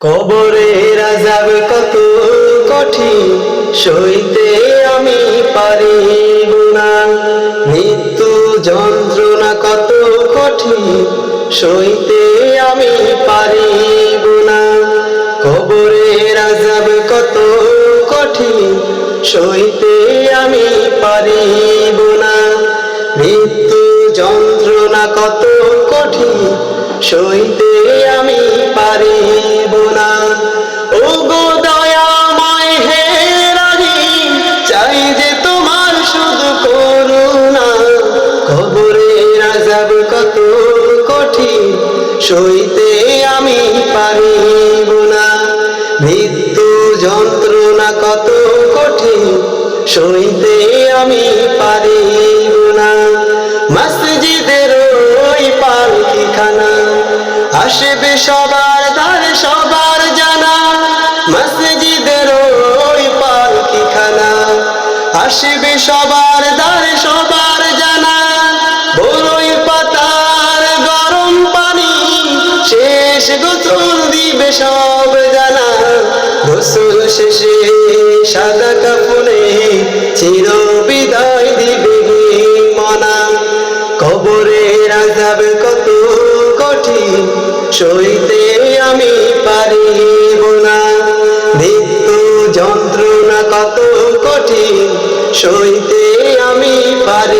কবরে রাজাব কত কঠিন, সইতে আমি পারিব না মৃত্যু যন্ত্রণা কত কঠিন, সইতে আমি পারিব না কবরে রাজাব কত কঠিন, সইতে আমি পারিব না মৃত্যু যন্ত্রণা কত কঠিন, সইতে সইতে আমি পারিব না। মৃত্যু যন্ত্রণা কত কঠিন, সইতে আমি পারিব না। মসজিদের ওই পালকিখানা আসবে সবার দ্বার, সবার জানা। মসজিদের ওই পালকিখানা আসবে সবার দ্বার, সবার দিবে সব জানা গোসল শেষে সাদা কাপড়ে চির বিদায় দিবে মনা। কবরে রাজাব কত কঠিন, সইতে আমি পারিব না। মৃত্যু যন্ত্রণা কত কঠিন, সইতে আমি পারিব